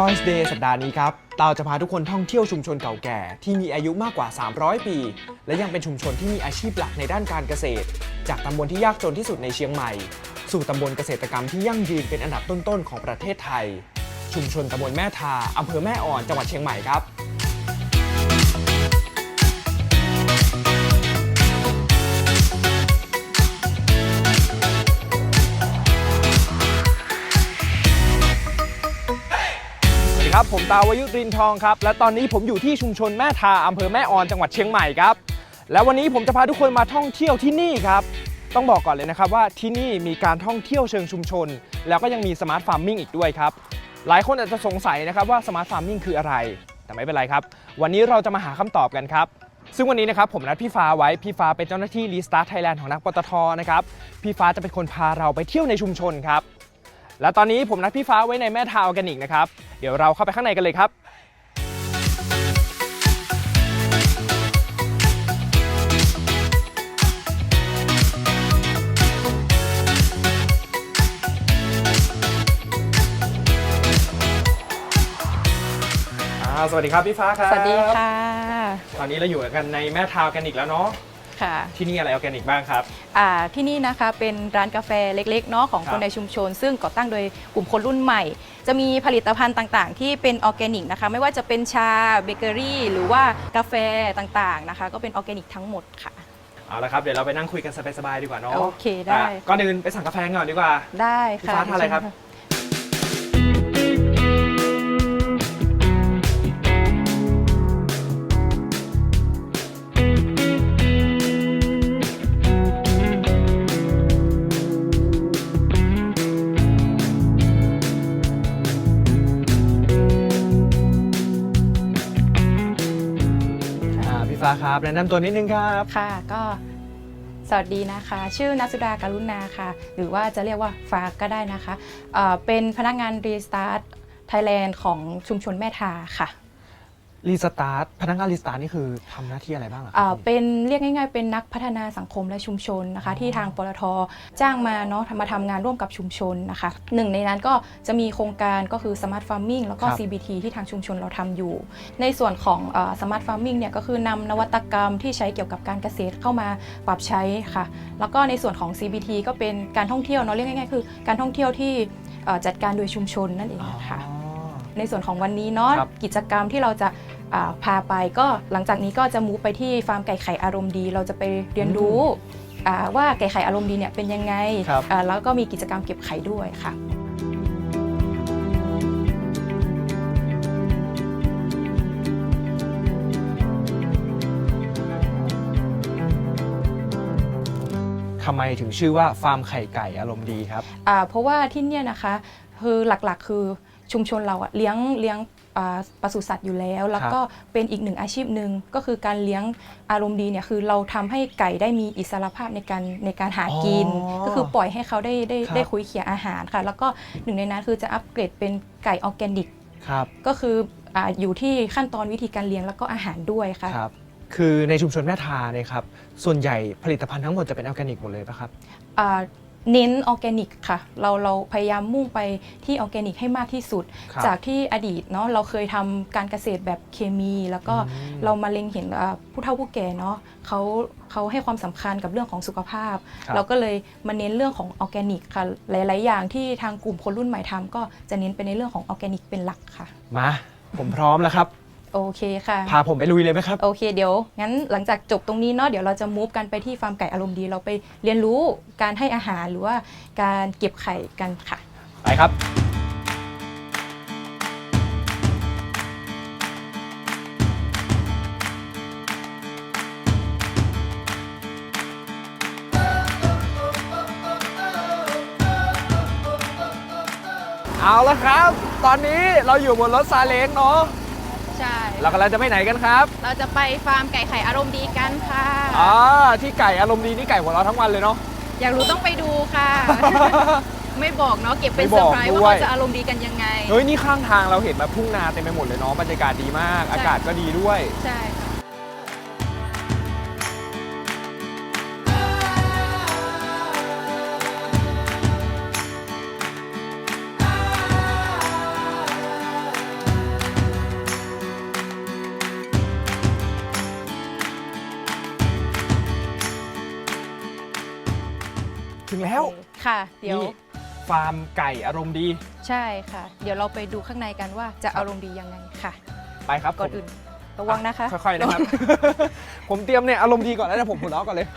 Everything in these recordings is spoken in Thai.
Joyce Day สัปดาห์นี้ครับ เราจะพาทุกคนท่องเที่ยวชุมชนเก่าแก่ ที่มีอายุมากกว่า 300 ปี และยังเป็นชุมชนที่มีอาชีพหลักในด้านการเกษตร จากตำบลที่ยากจนที่สุดในเชียงใหม่ สู่ตำบลเกษตรกรรมที่ยั่งยืนเป็นอันดับต้นๆของประเทศไทย ชุมชนตำบลแม่ทาอำเภอแม่อ่อนจังหวัดเชียงใหม่ครับ ครับ ผมตาวยุรินทองครับ และตอนนี้ผมอยู่ที่ชุมชนแม่ทาอำเภอแม่ออนจังหวัดเชียงใหม่ครับ และวันนี้ผมจะพาทุกคนมาท่องเที่ยวที่นี่ครับ ต้องบอกก่อนเลยนะครับว่าที่นี่มีการท่องเที่ยวเชิงชุมชน แล้วก็ยังมีสมาร์ทฟาร์มมิ่งอีกด้วยครับ หลายคนอาจจะสงสัยนะครับว่าสมาร์ทฟาร์มมิ่งคืออะไร แต่ไม่เป็นไรครับ วันนี้เราจะมาหาคำตอบกันครับซึ่งวันนี้นะครับผมนัดพี่ฟ้าไว้ พี่ฟ้าเป็นเจ้าหน้าที่รีสตาร์ทไทยแลนด์ของนักปตทนะครับ พี่ฟ้าจะเป็นคนพาเราไปเที่ยวในชุมชนครับ และตอนนี้ผมนัดพี่ฟ้าไว้ในแม่ทาวออร์แกนิกนะครับ เดี๋ยวเราเข้าไปข้างในกันเลยครับอ่าสวัสดีครับพี่ฟ้าครับ สวัสดีค่ะ ตอนนี้เราอยู่กันในแม่ทาวออร์แกนิกแล้วเนาะ ค่ะ ที่นี่อะไรออร์แกนิกบ้างครับ อ่าที่นี่นะคะเป็นร้านกาแฟเล็กๆเนาะของคครับนในชุมชน ซึ่งก่อตั้งโดยกลุ่มคนรุ่นใหม่ จะมีผลิตภัณฑ์ต่างๆ ที่เป็นออร์แกนิกนะคะไม่ว่าจะเป็นชาเบเกอรี่ หรือว่ากาแฟต่างๆนะคะ ก็เป็นออร์แกนิกทั้งหมดค่ะ เอาละครับ เดี๋ยวเราไปนั่งคุยกันสบายๆดีกว่าเนาะโอเคได้ อะก่อนอื่นไปสั่งกาแฟก่อนดีกว่า ได้พี่ค่ะฟ้าทานอะไรครับอ่าพี่ ฟ้าครับแนะนำตัวนิดนึงครับ ค่ะก็สวัสดีนะคะ ชื่อนัสุดาการุณาค่ะ หรือว่าจะเรียกว่าฟ้าก็ได้นะคะเเป็นพนักงานรีสตาร์ทไทยแลนด์ของชุมชนแม่ทาค่ะ รีสตาร์ทพนักงานรีสตาร์ทนี่คือทำหน้าที่อะไรบ้างอะคอ่ารับเป็นเรียกง่ายๆ เป็นนักพัฒนาสังคมและชุมชนนะคะ ที่ทางปตทจ้างมาเนาะมาทำงานร่วมกับชุมชนนะคะหนึ่งในนั้นก็จะมีโครงการก็คือ Smart Farming แล้วก็ ครับ CBT ที่ทางชุมชนเราทำอยู่ ในส่วนของเอ่อ Smart Farming เนี่ยก็คือนำนวัตกรรมที่ใช้เกี่ยวกับการเกษตรเข้ามาปรับใช้ค่ะ แล้วก็ในส่วนของ CBT ก็เป็นการท่องเที่ยวเนาะเรียกง่ายๆ คือการท่องเที่ยวที่เอ่อจัดการโดยชุมชนนั่นเองค่ะอ๋อ ในส่วนของวันนี้เนาะครับกิจกรรมที่เราจะอ่าพาไปก็หลังจากนี้ก็จะมูฟไปที่ฟาร์มไก่ไข่อารมณ์ดี เราจะไปเรียนรู้อ่าว่าไก่ไข่อารมณ์ดีเนี่ยเป็นยังไงครับ อ่าแล้วก็มีกิจกรรมเก็บไข่ด้วยค่ะ ทำไมถึงชื่อว่าฟาร์มไข่ไก่อารมณ์ดีครับ อ่าเพราะว่าที่เนี่ยนะคะคือหลักๆคือ ชุมชนเราอะเลี้ยงเลี้ยงอ่าปศุสัตว์อยู่แล้ว แล้วก็เป็นอีกหนึ่งอาชีพหนึ่งก็คือการเลี้ยงอารมณ์ดีเนี่ยคือเราทำให้ไก่ได้มีอิสรภาพในการในการหากินอ๋อก็คือปล่อยให้เขาได้ได้ครับได้คุยเคียอาหารค่ะ แล้วก็หนึ่งในนั้นคือจะอัปเกรดเป็นไก่ออร์แกนิกครับก็คืออาอยู่ที่ขั้นตอนวิธีการเลี้ยงแล้วก็อาหารด้วยค่ะครับคือในชุมชนแม่ทาเนี่ยครับส่วนใหญ่ผลิตภัณฑ์ทั้งหมดจะเป็นออร์แกนิกหมดเลยปะครับอ่า เน้นออร์แกนิกค่ะ เราเราพยายามมุ่งไปที่ออร์แกนิกให้มากที่สุด ครับจากที่อดีตเนาะเราเคยทำการเกษตรแบบเคมี แล้วก็อืม เรามาเล็งเห็นอ่าผู้เฒ่าผู้แก่เนาะเขาเขาให้ความสำคัญกับเรื่องของสุขภาพ ครับ เราก็เลยมาเน้นเรื่องของออร์แกนิกค่ะ หลาย ๆ อย่างที่ทางกลุ่มคนรุ่นใหม่ทำก็จะเน้นไปในเรื่องของออร์แกนิกเป็นหลักค่ะ มา ผมพร้อมแล้วครับ โอเคค่ะ พาผมไปลุยเลยไหมครับ โอเคเดี๋ยว งั้นหลังจากจบตรงนี้เนาะเดี๋ยวเราจะมูฟกันไปที่ฟาร์มไก่อารมณ์ดี เราไปเรียนรู้การให้อาหารหรือว่าการเก็บไข่กันค่ะ ไปครับ เอาละครับ ตอนนี้เราอยู่บนรถซาเล้งเนาะ ใช่ เรากำลังจะไปไหนกันครับเราจะไปฟาร์มไก่ไข่อารมณ์ดีกันค่ะอ๋อที่ไก่อารมณ์ดีนี่ไก่หัวเราะทั้งวันเลยเนาะ อยากรู้ต้องไปดูค่ะ ไม่บอกเนาะเก็บเป็นไม่เซบออกร์ไพรส์ด้วยว่าเขาจะอารมณ์ดีกันยังไง เฮ้ยนี่ข้างทางเราเห็นแบบทุ่งนาเต็มไปหมดเลยเนาะบรรยากาศดีมากใช่อากาศก็ดีด้วย ใช่ ค่ะ เดี๋ยวนี่ฟาร์มไก่อารมณ์ดีใช่ค่ะ เดี๋ยวเราไปดูข้างในกันว่าจะครับอารมณ์ดียังไงค่ะไปครับก่อนผมอื่นระวังนะคะค่อยๆนะครับ ผมเตรียมเนี่ยอารมณ์ดีก่อนแล้วนะผมหัวเราะก่อนเลย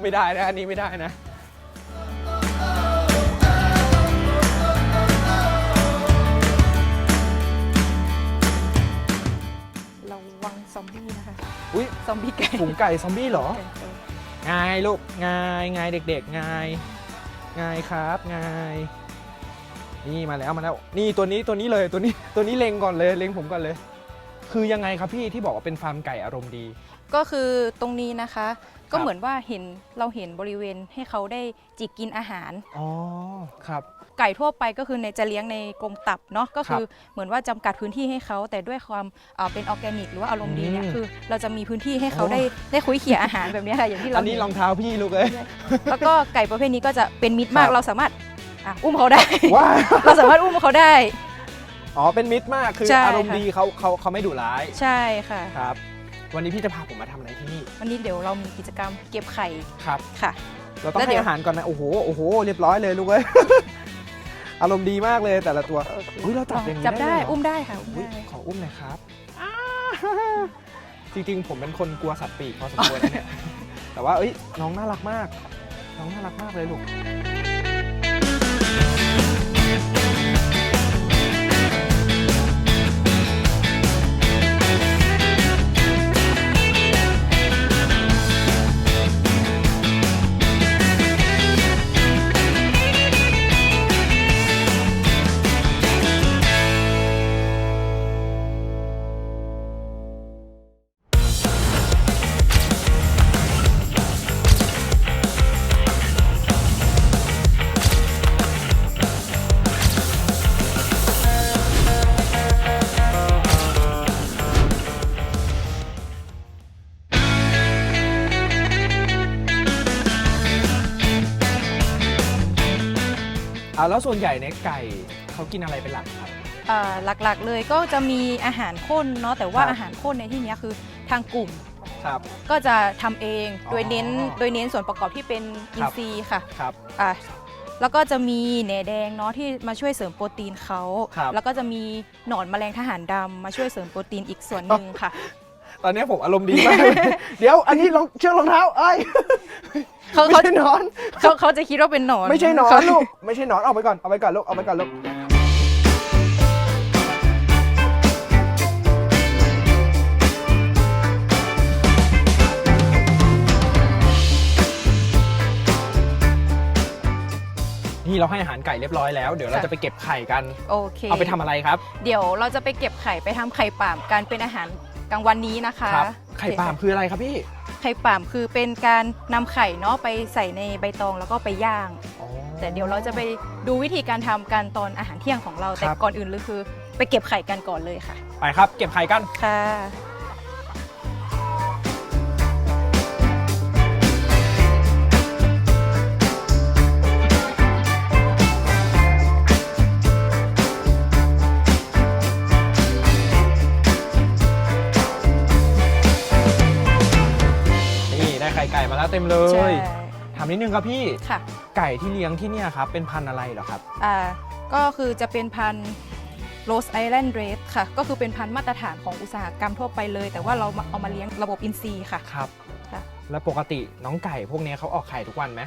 ไม่ได้นะอันนี้ไม่ได้นะ ระวังซอมบี้นะคะ อุ้ยซอมบี้ไก่ฝูงไก่ซอมบี้เหรอ ไก่ไก่ งายลูกงายงายเด็กๆงายงายครับงายนี่มาแล้วมาแล้วนี่ตัวนี้ตัวนี้เลยตัวนี้ตัวนี้เล็งก่อนเลยเล็งผมก่อนเลย คือยังไงครับพี่ที่บอกว่าเป็นฟาร์มไก่อารมณ์ดี ก็คือตรงนี้นะคะ ก็ครับเหมือนว่าเห็นเราเห็นบริเวณให้เขาได้จิกกินอาหาร อ๋อ ครับ ไก่ทั่วไปก็คือในจะเลี้ยงในกรงตับเนาะก็คือครับเหมือนว่าจำกัดพื้นที่ให้เขา แต่ด้วยความเอ่อเป็นออร์แกนิก หรือว่าอารมณ์ดีเนี่ยอืมคือ เราจะมีพื้นที่ให้เขาโอ้ ได้ได้คุยเขี่ยอาหารแบบเนี้ยค่ะอย่างที่เราอันนี้เห็นรองเท้าพี่ลูกเอ้ย แล้วก็ไก่ประเภทนี้ก็จะเป็นมิตรมาคกรับ เราสามารถอะอุ้มเขาได้ ว้าเราสามารถอุ้มเขาได้ อ๋อ เป็นมิตรมาก คือใช่อารมณ์ค่ะ ดีเขาเขาเขาไม่ดุร้าย ใช่ค่ะ ครับ วันนี้พี่จะพาผมมาทำอะไรที่นี่วันนี้เดี๋ยวเรามีกิจกรรมเก็บไข่ครับ ค่ะ เราต้องแล้วเดี๋ให้ยว อาหารก่อนนะ โอ้โห โอ้โห เรียบร้อยเลยลูกเอ้ย อารมณ์ดีมากเลยแต่ละตัว อุ๊ยเราจับอย่างนี้จับได้ได้เลยเหรออุ้มได้ค่ะอุ้มอุ๊ยได้ขออุ้มหน่อยครับอ้าจริงๆ ผมเป็นคนกลัวสัตว์ปีกพอสมควรนะเนี่ย แต่ว่าเอ้ยน้องน่ารักมาก น้องน่ารักมากเลยลูก แล้วส่วนใหญ่เนี่ยไก่เขากินอะไรเป็นหลักครับ เอ่อหลักๆเลยก็จะมีอาหารข้นเนาะแต่ว่าครับ อาหารข้นในที่เนี้ยคือทางกลุ่มครับ ก็จะทำเองอ๋อโดยเน้นโดยเน้นส่วนประกอบที่เป็นอิคนรับ ทรีย์ค่ะครับ อะแล้วก็จะมีแหนแดงเนาะที่มาช่วยเสริมโปรตีนเขาครับ แล้วก็จะมีหนอนแมลงทหารดำมาช่วยเสริมโปรตีนอีกส่วนหนึ่งค่ะ ตอนนี้ผมอารมณ์ดีมากเลยเดี๋ยวอันนี้รองเชือกรองเท้าเอ้ยเขาไม่เขาใช่หนอน เขาเขาจะคิดว่าเป็นหนอนไม่ใช่หนอนเขาลูก ไม่ใช่หนอน เอาไปก่อน เอาไปก่อนลูก เอาไปก่อนลูก นี่เราให้อาหารไก่เรียบร้อยแล้ว เดี๋ยวเราจะไปเก็บไข่กัน โอเคเอาไปทำอะไรครับ เดี๋ยวเราจะไปเก็บไข่ไปทำไข่ป่ามกันเป็นอาหาร กลางวันนี้นะคะครับไข่ปาล์มคืออะไรครับพี่ไข่ป่ามคือเป็นการนำไข่เนาะไปใส่ในใบตองแล้วก็ไปย่าง อ๋อ แต่เดี๋ยวเราจะไปดูวิธีการทำกันตอนอาหารเที่ยงของเรา แต่ครับ ก่อนอื่นเลยคือ ไปเก็บไข่กันก่อนเลยค่ะ ไปครับ เก็บไข่กัน ค่ะ เต็มเลใช่ย ถามนิดนึงครับพี่ ค่ะไก่ที่เลี้ยงที่เนี่ยครับ เป็นพันธุ์อะไรเหรอครับ อ่าก็คือจะเป็นพันธุ์โรสไอแลนด์เรดค่ะ ก็คือเป็นพันธุ์มาตรฐานของอุตสาหกรรมทั่วไปเลย แต่ว่าเรามาเอามาเลี้ยงระบบอินทรีย์ค่ะ ครับ ค่ะ แล้วปกติน้องไก่พวกเนี้ยเขาออกไข่ทุกวันไหม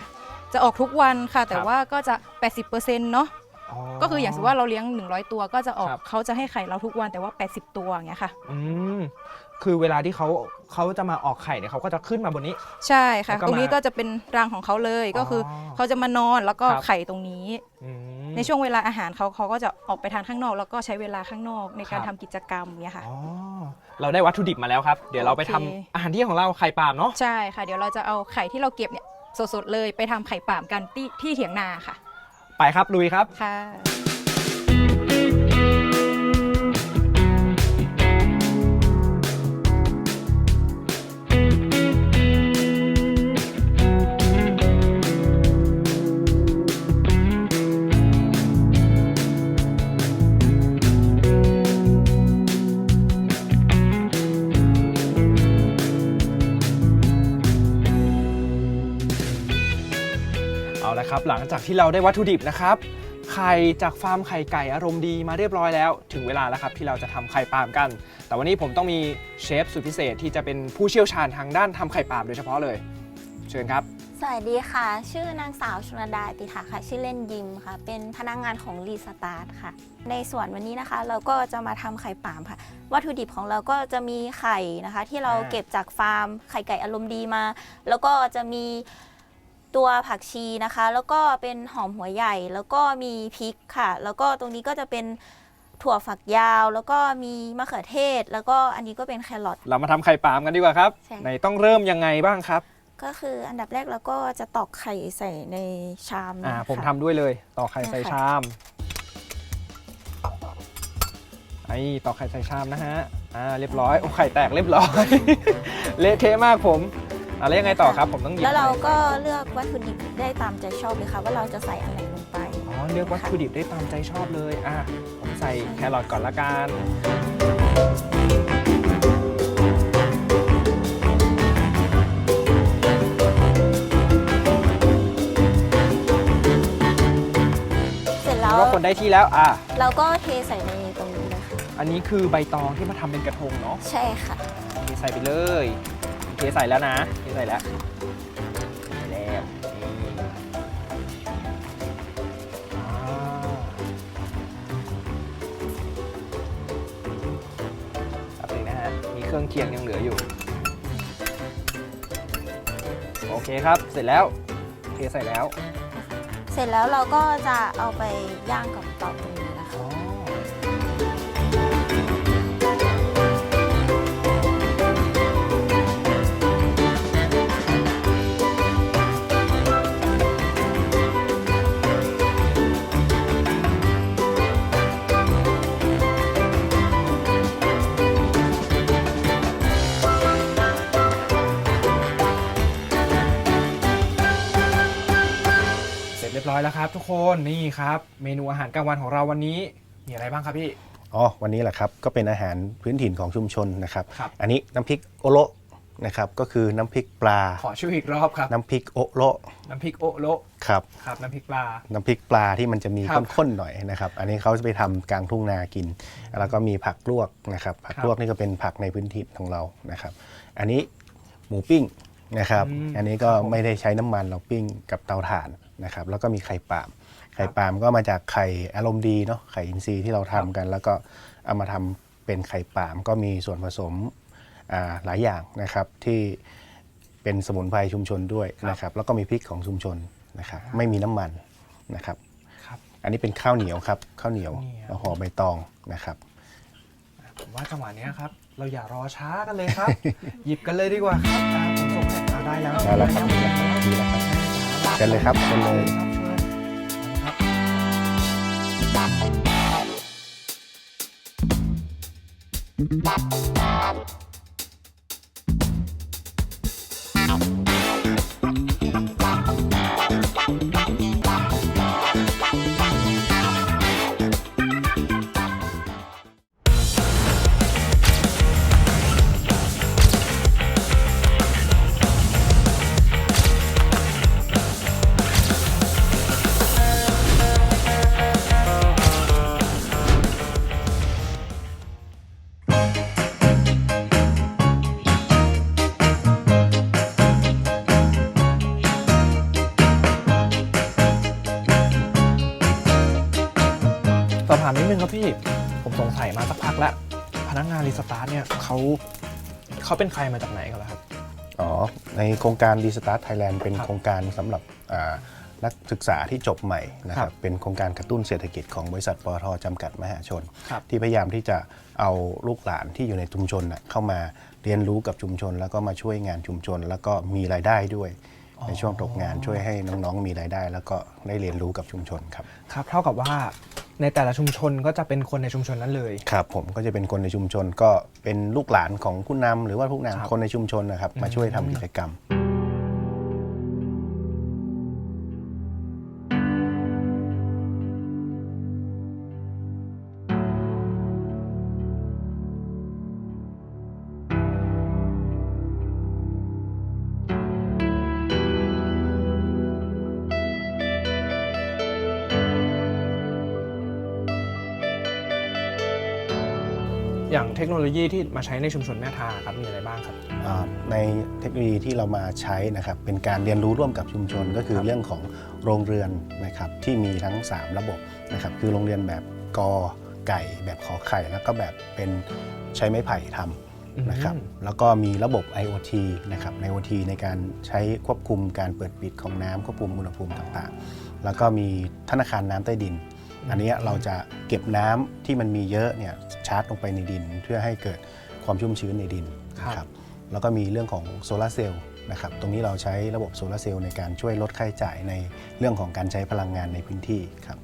จะออกทุกวันค่ะ แต่ครับ ว่าก็จะ 80%เนาะ ก็คืออย่างสมมติว่าเราเลี้ยง 100 ตัวก็จะออกครับ เขาจะให้ไข่เราทุกวันแต่ว่า 80 ตัวอย่างเงี้ยค่ะ อืมคือเวลาที่เขาเขาจะมาออกไข่เนี่ยเขาก็จะขึ้นมาบนนี้ ใช่ค่ะ แล้วก็ตรงนี้มาก็จะเป็นรังของเขาเลยก็คือออเขาจะมานอนแล้วก็ครับ ไข่ตรงนี้ อืม ในช่วงเวลาอาหารเขาเขาก็จะออกไปทานข้างนอก แล้วก็ใช้เวลาข้างนอกในการครัทำบ กิจกรรมเนี่ยค่ะ อ๋อเราได้วัตถุดิบมาแล้วครับ เดี๋ยวเราไปทำโอเค อาหารเที่ยงของเราไข่ปาล์มเนาะใช่ค่ะ เดี๋ยวเราจะเอาไข่ที่เราเก็บเนี่ยสดๆเลยไปทำไข่ป่ามกันที่ที่เถียงนาค่ะ ไปครับลุยครับค่ะ หลังจากที่เราได้วัตถุดิบนะครับ ไข่จากฟาร์มไข่ไก่อารมณ์ดีมาเรียบร้อยแล้ว ถึงเวลาแล้วครับที่เราจะทำไข่ปาล์มกัน แต่วันนี้ผมต้องมีเชฟสุดพิเศษที่จะเป็นผู้เชี่ยวชาญทางด้านทำไข่ปาล์มโดยเฉพาะเลย เชิญครับ สวัสดีค่ะ ชื่อนางสาวชนดาติถาค่ะ ชื่อเล่นยิมค่ะ เป็นพนักงานของรีสตาร์ทค่ะ ในส่วนวันนี้นะคะ เราก็จะมาทำไข่ป่ามค่ะ วัตถุดิบของเราก็จะมีไข่นะคะ ที่เราอ่าเก็บจากฟาร์มไข่ไก่อารมณ์ดีมา แล้วก็จะมี ตัวผักชีนะคะ แล้วก็เป็นหอมหัวใหญ่ แล้วก็มีพริกค่ะ แล้วก็ตรงนี้ก็จะเป็นถั่วฝักยาว แล้วก็มีมะเขือเทศ แล้วก็อันนี้ก็เป็นแครอท เรามาทำไข่ปาล์มกันดีกว่าครับใช่ ไหนต้องเริ่มยังไงบ้างครับก็คืออันดับแรกเราก็จะตอกไข่ใส่ในชามอ่านะคะ ผมทำด้วยเลยตอกไข่ใส่ได้ค่ะ ชามไอ้ตอกไข่ใส่ชามนะฮะอ่าเรียบร้อยโอ้ไข่แตกเรียบร้อย เละเทะมากผม อะแล้วยังไงต่อครับผมต้องหยิบแล้วเราก็เลือกวัตถุดิบได้ตามใจชอบเลยค่ะ ว่าเราจะใส่อะไรลงไป อ๋อเลือกวัตถุดิบได้ตามใจชอบเลยอะผมใส่แครอทก่อนละกันเสร็จแล้แล้ววก็คนได้ที่แล้วอะเราก็เทใส่ในตรงนี้เลยค่ะอันนี้คือใบตองที่มาทำเป็นกระทงเนาะใช่ค่ะเทใส่ไปเลย เทใส่แล้วนะเทใส่แล้วแล้วนี่อ่าแป๊บนึงนะฮะ มีเครื่องเคียงยังเหลืออยู่ โอเคครับ เสร็จแล้ว เทใส่แล้ว เสร็จแล้วเราก็จะเอาไปย่างกับเตาตรงนี้นะคะอ๋อ แล้วครับ ทุกคนนี่ครับ เมนูอาหารกลางวันของเราวันนี้มีอะไรบ้างครับพี่ อ๋อวันนี้แหละครับก็เป็นอาหารพื้นถิ่นของชุมชนนะครับ ครับ อันนี้น้ำพริกโอโละนะครับก็คือน้ำพริกปลา ขอชื่ออีกรอบครับ น้ำพริกโอโละน้ำพริกโอะโละครับครับน้ำพริกปลา น้ำพริกปลาที่มันจะมีครับข้นๆหน่อยนะครับอันนี้เขาจะไปทำกลางทุ่งนากิน แล้วก็มีผักลวกนะครับผักครับลวกนี่ก็เป็นผักในพื้นที่ของเรานะครับ อันนี้หมูปิ้งนะครับ อืมอันนี้ก็ครับผม ไม่ได้ใช้น้ำมันเราปิ้งกับเตาถ่าน นะครับแล้วก็มีไข่ปาล์มไข่ปาล์มก็มาจากไข่อารมณ์ดีเนาะไข่อินทรีย์ที่เราทำกัน แล้วก็เอามาทำเป็นไข่ปาล์มก็มีส่วนผสมอ่าหลายอย่างนะครับที่เป็นสมุนไพรชุมชนด้วยนะครับแล้วก็มีพริกของชุมชนนะครับไม่มีน้ำมันนะครับ ครับ อันนี้เป็นข้าวเหนียวครับข้าวเหนียวข้าวเหนียวแล้วห่อใบตองนะครับ ผมว่าจังหวะเนี้ยครับ เราอย่ารอช้ากันเลยครับ หยิบกันเลยดีกว่าครับอ่าผมส่งให้เอาได้แล้วได้แล้วครับ ดีแล้วครับดีแล้วครับ เชิญเลยครับเชิญเลย รีสตาร์ทเนี่ยเขาเขาเป็นใครมาจากไหนกันล่ะครับ อ๋อ ในโครงการ Restart Thailand เป็นครับโครงการสำหรับอ่านักศึกษาที่จบใหม่นะคครัรับบเป็นโครงการกระตุ้นเศรษฐกิจของบริษัทปตทจำกัดมหาชน ครับที่พยายามที่จะเอาลูกหลานที่อยู่ในชุมชนน่ะเข้ามาเรียนรู้กับชุมชน แล้วก็มาช่วยงานชุมชน แล้วก็มีรายได้ด้วย ในช่วงตกงานช่วยให้น้องๆมีรายได้ แล้วก็ได้เรียนรู้กับชุมชนครับ ครับเท่ากับว่า ในแต่ละชุมชนก็จะเป็นคนในชุมชนนั้นเลย ครับผมก็จะเป็นคนในชุมชนก็เป็นลูกหลานของผู้นำหรือว่าผู้ครับนำคนในชุมชนนะครับ มาช่วยทำกิจกรรม อย่างเทคโนโลยีที่มาใช้ในชุมชนแม่ทาครับมีอะไรบ้างครับอ่าในเทคโนโลยีที่เรามาใช้นะครับเป็นการเรียนรู้ร่วมกับชุมชนก็คือครับเรื่องของโรงเรือนนะครับที่มีทั้ง 3 ระบบนะครับคือโรงเรียนแบบกอไก่แบบขอไข่ แล้วก็แบบเป็นใช้ไม้ไผ่ทำนะครับแล้วก็มีระบบ IoT นะครับ IoT ในการใช้ควบคุมการเปิดปิดของน้ำควบคุมอุณหภูมิต่างๆ แล้วก็มีธนาคารน้ำใต้ดิน อันเนี้ยเราจะเก็บน้ำที่มันมีเยอะเนี่ยชาร์จลงไปในดิน เพื่อให้เกิดความชุ่มชื้นในดินนะครับแล้วก็มีเรื่องของโซลาร์เซลล์นะครับตรงนี้เราใช้ระบบโซลาร์เซลล์ในการช่วยลดค่าใช้จ่ายในเรื่องของการใช้พลังงานในพื้นที่ครับ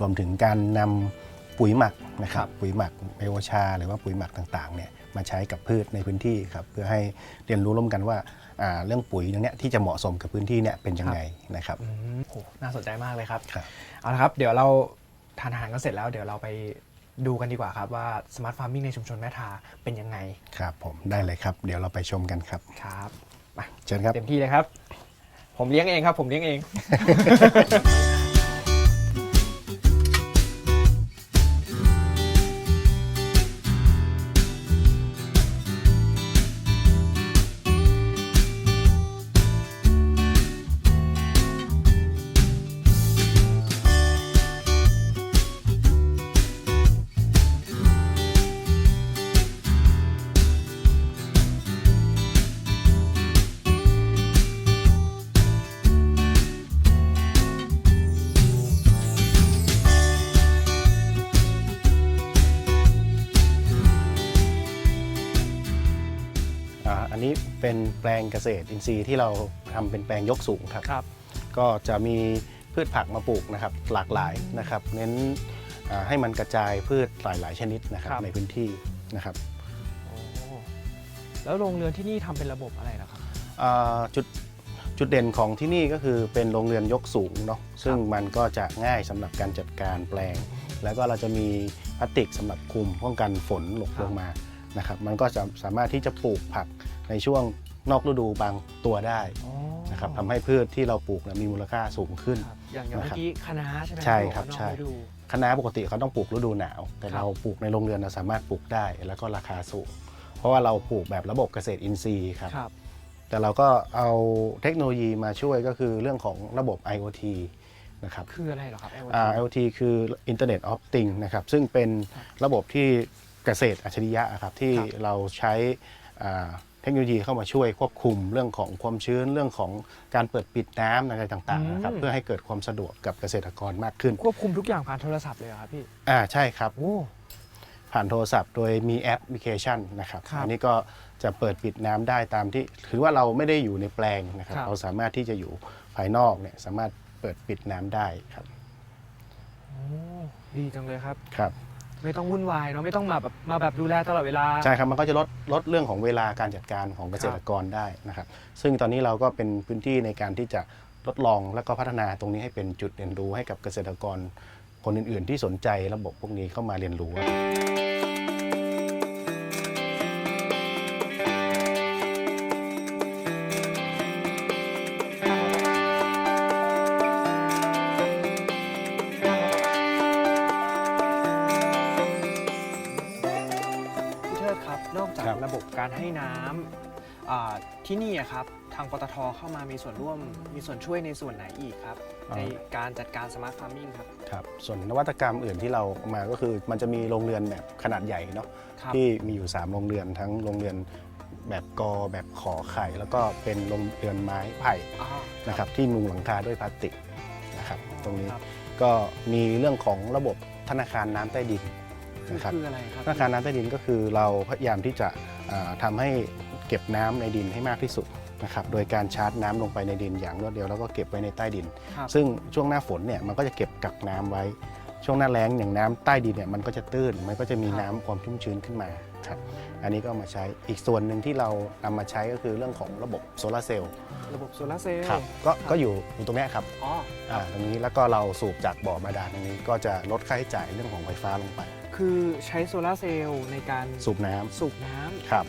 รวมถึงการนำปุ๋ยหมักนะครับปุ๋ยหมักไบโอชา หรือว่าปุ๋ยหมักต่างๆเนี่ยมาใช้กับพืชในพื้นที่ครับเพื่อให้เรียนรู้ร่วมกันว่าอ่าเรื่องปุ๋ยตรงเนี้ยที่จะเหมาะสมกับพื้นที่เนี่ยเป็นยังไงนะครับอืมโหน่าสนใจมากเลยครับครับเอาละครับ เดี๋ยวเรา ทานอาหารกันเสร็จแล้วเดี๋ยวเราไปดูกันดีกว่าครับว่าสมาร์ทฟาร์มิงในชุมชนแม่ทาเป็นยังไงครับผมได้เลยครับ เดี๋ยวเราไปชมกันครับครับมาเชิญครับเต็มที่เลยครับ ผมเลี้ยงเองครับ ผมเลี้ยงเอง เป็นแปลงเกษตรอินทรีย์ที่เราทำเป็นแปลงยกสูงครับครับก็จะมีพืชผักมาปลูกนะครับหลากหลายนะครับ เน้นอ่าให้มันกระจายพืชหลายๆชนิดนะครับครับในพื้นที่นะครับโอ้แล้วโรงเรือนที่นี่ทำเป็นระบบอะไรล่ะครับอ่าจุดจุดเด่นของที่นี่ก็คือเป็นโรงเรือนยกสูงเนาะซึ่งมันก็จะง่ายสำหรับการจัดการแปลง แล้วก็เราจะมีพลาสติกสำหรับคลุมป้องกันฝนหลบครับลงมา นะครับ มันก็จะสามารถที่จะปลูกผักในช่วงนอกฤดูบางตัวได้อ๋อนะครับทำให้พืชที่เราปลูกเนยมีมูลค่าสูงขึ้น ครับอย่างอย่างนะเมื่ครับอกี้คะน้าใช่ไหมใช่ครับที่อกว่าใช่ นอกฤดู คะน้าปกติเขาต้องปลูกฤดูหนาว แต่ครับ เราปลูกในโรงเรือนเราสามารถปลูกได้ แล้วก็ราคาสูง เพราะว่าเราปลูกแบบระบบเกษตรอินทรีย์ครับ ครับ แต่เราก็เอาเทคโนโลยีมาช่วยก็คือเรื่องของระบบ IoT นะครับคืออะไรเหรอครับ IoT อ่า IoT คือ Internet of Things นะครับ ซึ่งเป็นระบบที่ เกษตรอัจฉริยะครับที่ครับเราใช้อ่าเทคโนโลยีเข้ามาช่วยควบคุมเรื่องของความชื้นเรื่องของการเปิดปิดน้ำอะไรต่างๆนะครับเพื่อให้เกิดความสะดวกกับเกษตรกรมากขึ้น ควบคุมทุกอย่างผ่านโทรศัพท์เลยเหรอครับพี่อ่าใช่ครับโอ้ผ่านโทรศัพท์โดยมีแอปพลิเคชันนะครับครับอันนี้ก็จะเปิดปิดน้ำได้ตามที่ถือว่าเราไม่ได้อยู่ในแปลงนะครับครับ เราสามารถที่จะอยู่ภายนอกเนี่ยสามารถเปิดปิดน้ำได้ครับโอ้ดีจังเลยครับครับ ไม่ต้องวุ่นวายเนาะไม่ต้องมาแบบมาแบบดูแลตลอดเวลา ใช่ครับ มันก็จะลดลดเรื่องของเวลาการจัดการของเกษตรกรได้นะครับ ซึ่งตอนนี้เราก็เป็นพื้นที่ในการที่จะทดลองและก็พัฒนาตรงนี้ให้เป็นจุดเรียนรู้ให้กับเกษตรกรคนอื่น ๆ ที่สนใจระบบพวกนี้เข้ามาเรียนรู้ ที่นี่อะครับทางปตทเข้ามามีส่วนร่วมมีส่วนช่วยในส่วนไหนอีกครับในการจัดการสมาร์ทฟาร์มิงครับ ครับส่วนนวัตกรรมอื่นที่เราเอามาก็คือมันจะมีโรงเรือนแบบขนาดใหญ่เนาะครับ ที่มีอยู่ 3 โรงเรือนทั้งโรงเรือนแบบกอแบบขอไข่ แล้วก็เป็นโรงเรือนไม้ไผ่อ่านะครับที่มุงหลังคาด้วยพลาสติกนะครับตรงนี้ครับก็มีเรื่องของระบบธนาคารน้ำใต้ดินคือนะครับ คืออะไรครับธนาคารน้ำใต้ดินก็คือเราพยายามที่จะอ่าทำาให้ เก็บน้ำในดินให้มากที่สุดนะครับโดยการชาร์จน้ำลงไปในดินอย่างรวดเร็วแล้วก็เก็บไว้ในใต้ดินครับซึ่งช่วงหน้าฝนเนี่ยมันก็จะเก็บกักน้ำไว้ ช่วงหน้าแล้งอย่างน้ำใต้ดินเนี่ยมันก็จะตื้นมันก็จะมีน้ำความชุ่มชื้นขึ้นมาครับอันนี้ก็เอามาใช้อีกส่วนหนึ่งที่เรานำมาใช้ก็คือเรื่องของระบบโซลาร์เซลล์ระบบโซลาร์เซลล์ครับก็ครับก็อยู่อยู่ตรงเนี้ยครับอ๋ออ่าตรงนี้แล้วก็เราสูบจากบ่อบาดาลตรงนี้ก็จะลดค่าใช้จ่ายเรื่องของไฟฟ้าลงไป คือใช้โซลาร์เซลล์ในการสูบน้ำสูบน้ำครับ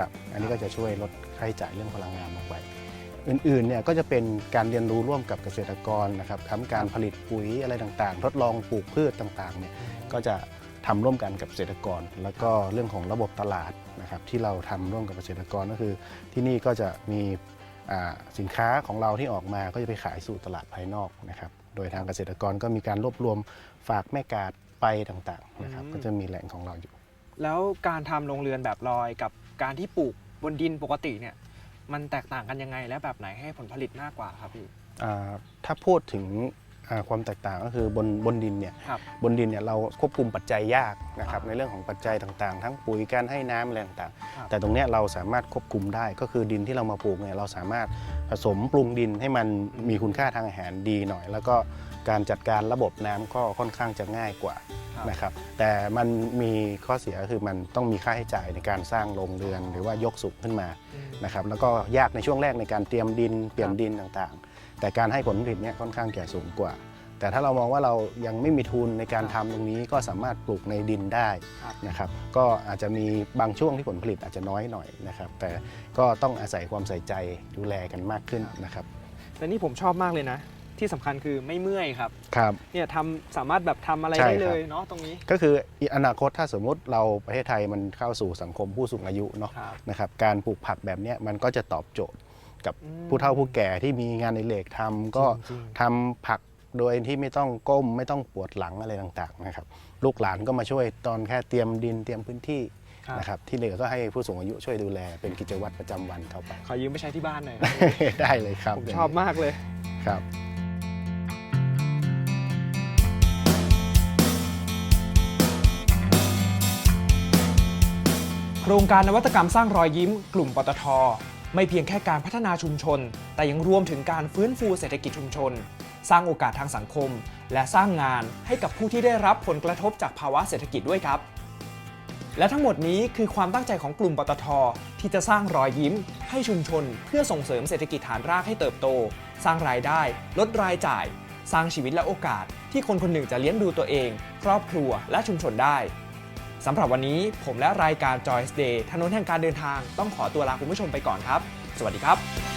ครับอันนี้ก็จะช่วยลดค่าใช้จ่ายเรื่องพลังงานลงไปอื่นๆเนี่ยก็จะเป็นการเรียนรู้ร่วมกับเกษตรกรนะครับทั้งการผลิตปุ๋ยอะไรต่างๆ ทดลองปลูกพืชต่างๆเนี่ยก็จะทำร่วมกันกับเกษตรกร แล้วก็เรื่องของระบบตลาดนะครับที่เราทำร่วมกับเกษตรกรก็คือ ที่นี่ก็จะมีอ่าสินค้าของเราที่ออกมาก็จะไปขายสู่ตลาดภายนอกนะครับโดยทางเกษตรกรก็มีการรวบรวมฝากแม่กาดไปต่างๆนะครับอืมก็จะมีแหล่งของเราอยู่ แล้วการทำโรงเรือนแบบลอยกับ การที่ปลูกบนดินปกติเนี่ย มันแตกต่างกันยังไงและแบบไหนให้ผลผลิตมากกว่าครับพี่ อ่าถ้าพูดถึง ความแตกต่างก็คือบนบนดินเนี่ยครับ บนดินเนี่ยเราควบคุมปัจจัยยากนะครับในเรื่องของปัจจัยต่างๆ ทั้งปุ๋ยการให้น้ำอะไรต่างครับ ๆ แต่ตรงเนี้ยเราสามารถควบคุมได้ก็คือดินที่เรามาปลูกเนี่ยเราสามารถผสมปรุงดินให้มันมีคุณค่าทางอาหารดีหน่อย แล้วก็การจัดการระบบน้ำก็ค่อนข้างจะง่ายกว่าครับนะครับแต่มันมีข้อเสียก็คือมันต้องมีค่าใช้จ่ายในการสร้างโรงเรือน หรือว่ายกสูงขึ้นมาอืมนะครับแล้วก็ยากในช่วงแรกในการเตรียมดินเปลี่ยนครับดินต่างๆ แต่การให้ผลผลิตเนี่ยค่อนข้างจะสูงกว่า แต่ถ้าเรามองว่าเรายังไม่มีทุนในการทำตรงนี้ก็สามารถปลูกในดินได้ครับนะครับก็อาจจะมีบางช่วงที่ผลผลิตอาจจะน้อยหน่อยนะครับ แต่ก็ต้องอาศัยความใส่ใจดูแลกันมากขึ้นนะครับและนี่ผมชอบมากเลยนะที่สำคัญคือไม่เมื่อยครับครับเนี่ยทำสามารถแบบทำอะไรใช่ได้ครับเลยเนาะตรงนี้ ก็คืออนาคตถ้าสมมุติเราประเทศไทยมันเข้าสู่สังคมผู้สูงอายุเนาะครับนะครับการปลูกผักแบบเนี้ยมันก็จะตอบโจทย์ กับอืมผู้เฒ่าผู้แก่ที่มีงานในเหล็กทำก็จริงๆทำผักโดยที่ไม่ต้องก้มไม่ต้องปวดหลังอะไรต่างๆนะครับ ลูกหลานก็มาช่วยตอนแค่เตรียมดินเตรียมพื้นที่ครับ นะครับ ที่เหลือก็ให้ผู้สูงอายุช่วยดูแลเป็นกิจวัตรประจำวันเข้าไป ขอยืมไปใช้ที่บ้านหน่อยได้เลยครับผมชอบมากเลย ครับ โครงการนวัตกรรมสร้างรอยยิ้ม กลุ่มปตท ไม่เพียงแค่การพัฒนาชุมชน แต่ยังรวมถึงการฟื้นฟูเศรษฐกิจชุมชน สร้างโอกาสทางสังคม และสร้างงานให้กับผู้ที่ได้รับผลกระทบจากภาวะเศรษฐกิจด้วยครับ และทั้งหมดนี้คือความตั้งใจของกลุ่มปตท ที่จะสร้างรอยยิ้ม ให้ชุมชน เพื่อส่งเสริมเศรษฐกิจฐานรากให้เติบโต สร้างรายได้ ลดรายจ่าย สร้างชีวิตและโอกาส ที่คนคนหนึ่งจะเลี้ยงดูตัวเอง ครอบครัวและชุมชนได้ สำหรับวันนี้ผมและรายการ Joyce Day ถนนแห่งการเดินทางต้องขอตัวลาคุณผู้ชมไปก่อนครับ สวัสดีครับ